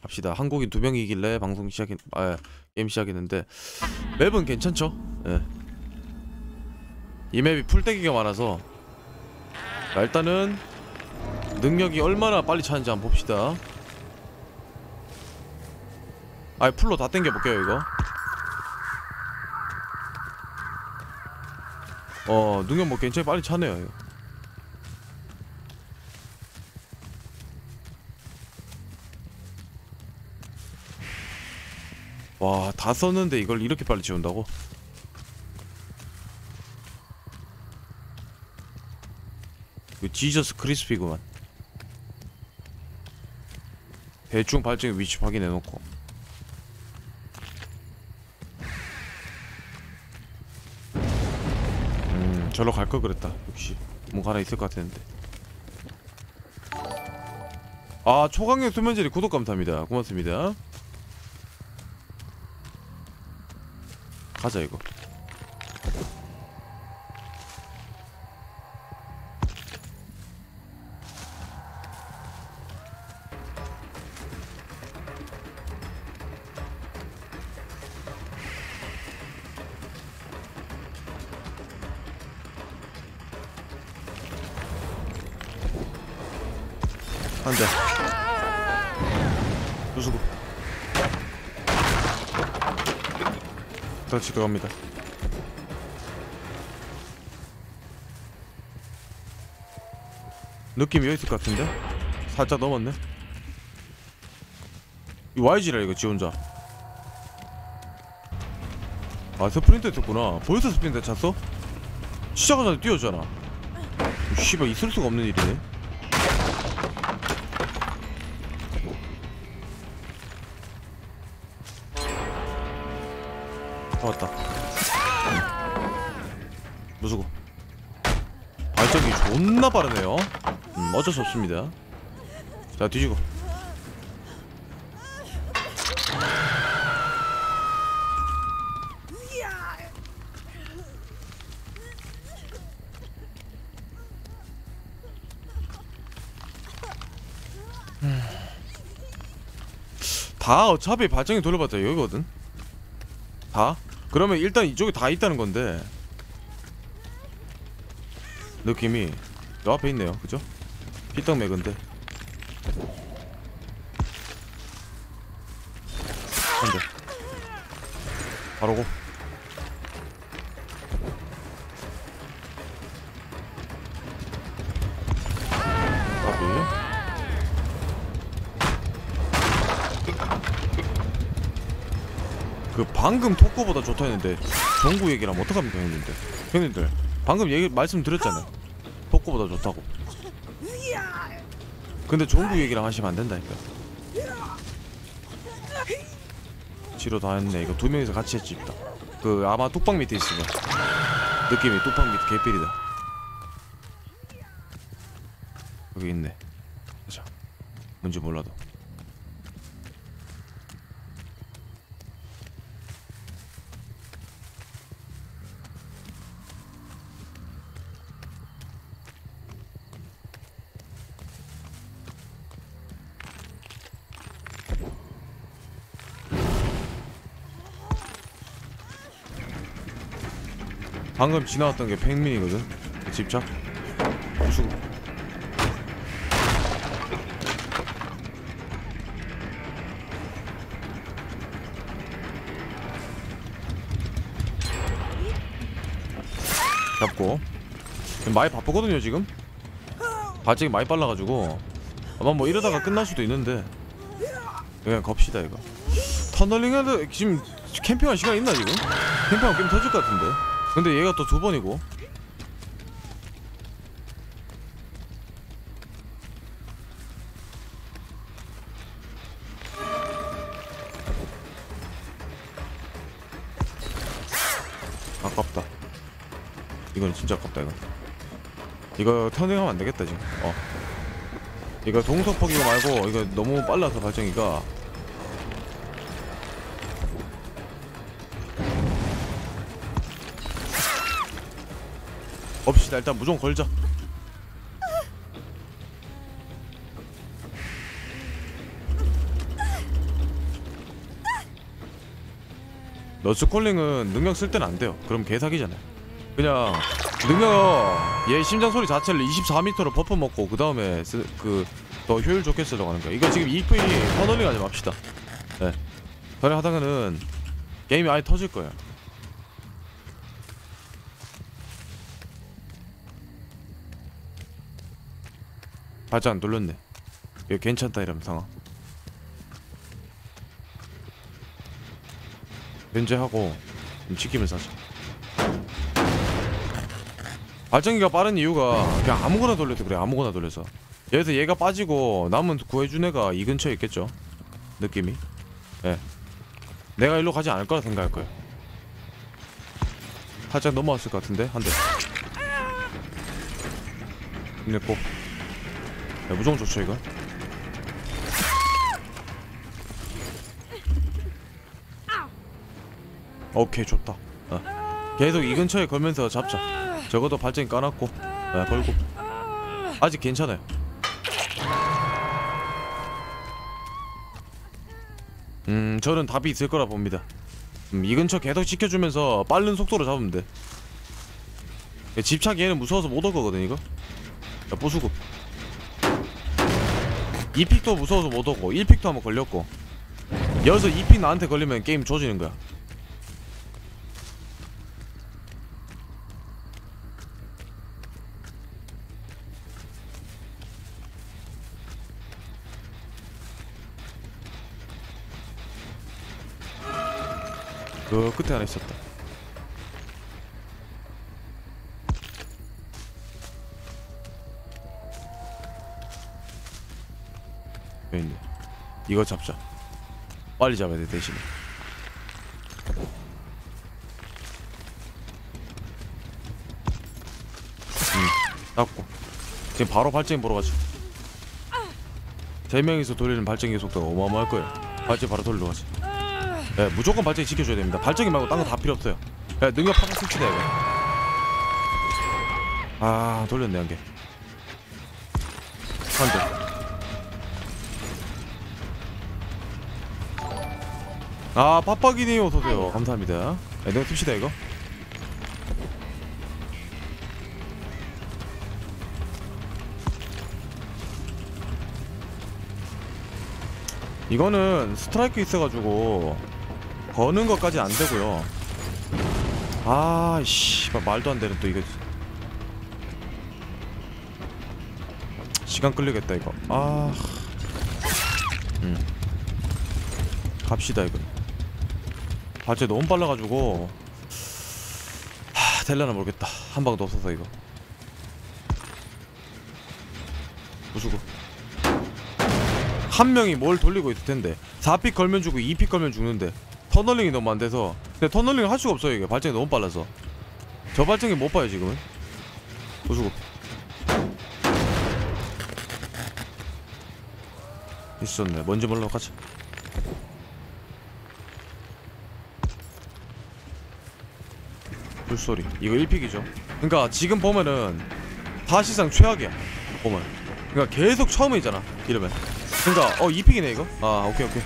합시다. 한국인 두 명이길래 방송 시작했 아 게임 시작했는데 맵은 괜찮죠? 예. 이 맵이 풀떼기가 많아서 자, 일단은 능력이 얼마나 빨리 차는지 한번 봅시다. 아 풀로 다 땡겨 볼게요 이거. 어 능력 뭐 굉장히 빨리 차네요. 이거. 와, 다 썼는데 이걸 이렇게 빨리 지운다고? 그 지저스 크리스피구만. 대충 발전기 위치 확인해 놓고. 음, 절로 갈 걸 그랬다. 역시 뭔가 하나 있을 것 같았는데. 아, 초강력 수면제리 구독 감사합니다. 고맙습니다. 가자 이거. 한대. 부수고 다시 들어갑니다. 느낌이 여기 있을 것 같은데? 살짝 넘었네. 이 YG라 이거 지 혼자. 아 스프린터 했구나. 벌써 스프린터 찼어? 시작하자마자 뛰었잖아. 이 씨발 있을 수가 없는 일이네 잡았다. 무수고. 발전기 존나 빠르네요. 음, 어쩔 수 없습니다. 자 뒤지고. 음. 다 어차피 발전기 돌려봤자 여기거든. 다? 그러면 일단 이쪽에 다 있다는 건데. 느낌이 요 앞에 있네요. 그죠? 피떡맥인데. 한대 바로 고 그 방금 토크보다 좋다 했는데 정구 얘기라면 어떡합니까 형님들? 형님들 방금 얘기 말씀드렸잖아요. 토크보다 좋다고. 근데 정구 얘기랑 하시면 안 된다니까. 치료 다 했네. 이거 두 명이서 같이 했지 있다 그 아마 뚝방 밑에 있으면 느낌이 뚝방 밑에 개삘이다. 여기 있네. 자 뭔지 몰라도 방금 지나왔던 게 팽민이거든? 그 집착? 부수고. 잡고. 많이 바쁘거든요 지금? 발작이 많이 빨라가지고. 아마 뭐 이러다가 끝날 수도 있는데. 그냥 겁시다 이거. 터널링 해도 지금 캠핑할 시간 있나 지금? 캠핑하면 게임 터질 것 같은데 근데 얘가 또 두 번이고. 아깝다. 이건 진짜 아깝다 이거 터닝하면 안 되겠다 지금. 어. 이거 퍼기고 말고 이거 너무 빨라서 발전기가 없시다 일단 무조건 걸자. 너스콜링은 능력 쓸 땐 안돼요. 그럼 개사기잖아요. 그냥 능력 얘 심장 소리 자체를 24m로 버프 먹고 그 다음에 그 더 효율 좋게 쓰러가는 거야. 이거 지금 EP 터널링 하지 맙시다. 네. 전에 하다가는 게임이 아예 터질 거예요. 발자 안 돌렸네. 이거 괜찮다 이러면 상황. 변제하고 좀 지키면서 하자. 발전기가 빠른 이유가 그냥 아무거나 돌려도 그래 아무거나 돌려서. 여기서 얘가 빠지고 남은 구해준 애가 이 근처에 있겠죠? 느낌이? 예. 내가 일로 가지 않을 거라 생각할 거예요. 살짝 넘어왔을 것 같은데 한대. 힘냈고 야, 무조건 좋죠 이거? 오케이 좋다. 어. 계속 이 근처에 걸면서 잡자. 적어도 발전기 까놨고 네, 걸고. 아직 괜찮아요. 음 저는 답이 있을 거라 봅니다. 음, 이 근처 계속 지켜주면서 빠른 속도로 잡으면 돼. 집착 얘는 무서워서 못 올 거거든 이거? 야 부수고 2픽도 무서워서 못 오고 1픽도 한번 걸렸고. 여기서 2픽 나한테 걸리면 게임 조지는 거야. 그 끝에 하나 있었다 여기 있네 이거 잡자 빨리 잡아야 돼 대신에 음 잡고 지금 바로 발전기 보러 가자 세 명이서 돌리는 발전기 속도가 어마어마할 거예요 발전기 바로 돌리러 가자 예, 무조건 발전기 지켜줘야 됩니다. 발전기 말고 딴 거 다 필요 없어요. 야, 능력 파괴 스위치다 이거. 아, 돌렸네 한 개. 한 대. 아, 빡빡이네요. 어서오세요. 감사합니다. 네, 내가 틉시다 이거. 이거는 스트라이크 있어가지고 거는 것까지 안 되고요. 아, 씨, 말도 안 되는 또 이거. 시간 끌리겠다 이거. 아, 음, 갑시다 이거. 발제 너무 빨라가지고. 하, 될라나 모르겠다. 한 방도 없어서 이거. 부수고. 한 명이 뭘 돌리고 있을 텐데. 4픽 걸면 죽고 2픽 걸면 죽는데. 터널링이 너무 안 돼서. 근데 터널링을 할 수가 없어요 이게. 발전이 너무 빨라서. 저 발전기 못 봐요 지금은. 부수고. 있었네. 뭔지 몰라 가자 불소리. 이거 1픽이죠. 그러니까 지금 보면은 사실상 최악이야 보면. 그러니까 계속 처음에 있잖아 이러면. 그러니까 어 2픽이네 이거? 아 오케이 오케이.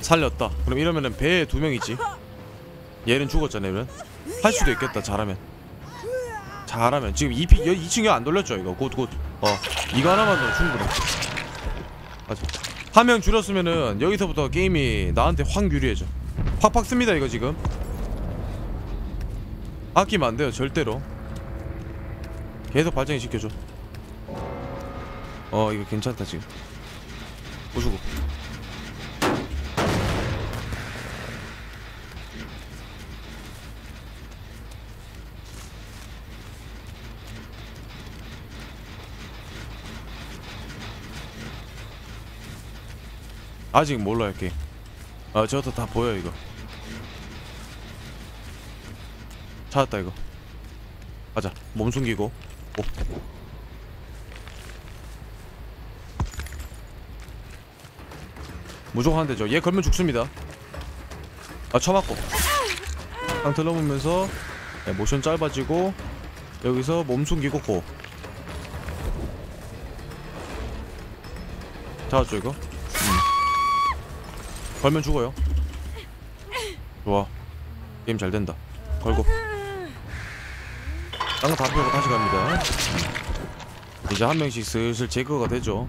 살렸다. 그럼 이러면은 배에 두 명이지. 얘는 죽었잖아 이러면. 할 수도 있겠다 잘하면. 잘하면. 지금 2픽 2층에 안 돌렸죠 이거. 곧곧 어 이거 하나만 더 충분해. 맞아. 한 명 줄였으면은 여기서부터 게임이 나한테 확 유리해져. 팍팍 씁니다 이거 지금. 아끼면 안 돼요 절대로. 계속 발전기 시켜줘. 어 이거 괜찮다 지금. 부수고 아직 몰라요 게임 아 저것도 다 보여 이거. 찾았다 이거. 가자. 몸 숨기고. 오. 무조건 한 대죠 얘 걸면 죽습니다. 아 쳐맞고. 땅 들러보면서 네, 모션 짧아지고 여기서 몸 숨기고 고. 잡았죠 이거? 음. 걸면 죽어요. 좋아. 게임 잘 된다. 걸고. 딴거 다 펴고 다시 갑니다. 이제 한 명씩 슬슬 제거가 되죠.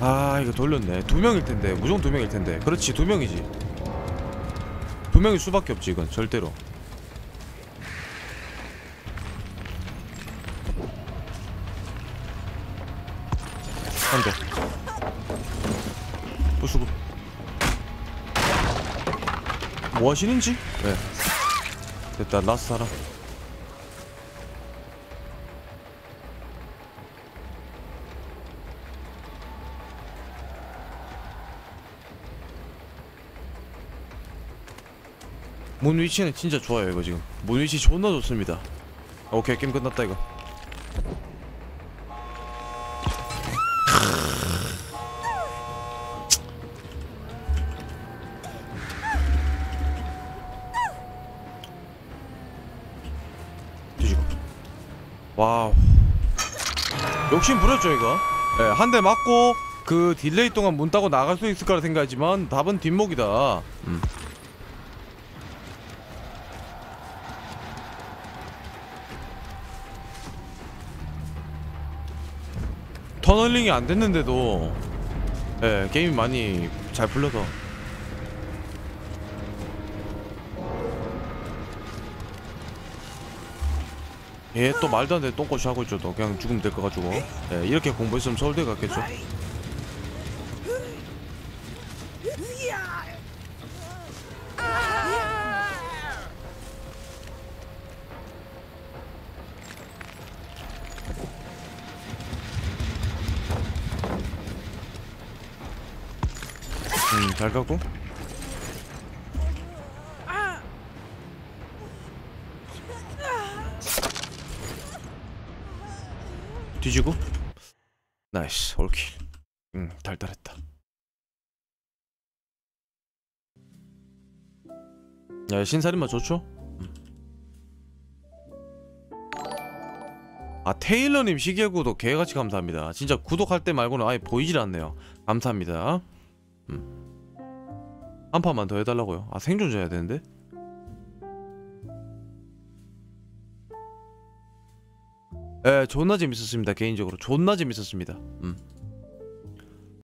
아 이거 돌렸네. 두 명일 텐데. 무조건 두 명일 텐데. 그렇지. 두 명이지. 두 명일 수밖에 없지 이건. 절대로 한대 또 수고. 뭐 하시는지? 네. 됐다 라스트 하나 문 위치는 진짜 좋아요 이거 지금. 문 위치 존나 좋습니다. 오케이 게임 끝났다 이거 와우. 욕심 부렸죠 이거? 예, 한대 맞고 그 딜레이 동안 문 따고 나갈 수 있을 거라 생각하지만 답은 뒷목이다. 음. 터널링이 안 됐는데도 예, 게임이 많이 잘 풀려서 얘 또 말도 안 되는 똥꼬시 하고 있죠. 또 그냥 죽으면 될것 가지고. 예, 이렇게 공부했으면 서울대 갔겠죠. 음잘 가고 뒤지고. 나이스 올킬. 음 달달했다. 야 신살인마 좋죠? 음. 아 테일러님 시계구독 개같이 감사합니다. 진짜 구독할 때 말고는 아예 보이질 않네요. 감사합니다. 음. 한 판만 더 해달라고요? 아 생존자 해야 되는데 에 존나 재밌었습니다 개인적으로 존나 재밌었습니다 음.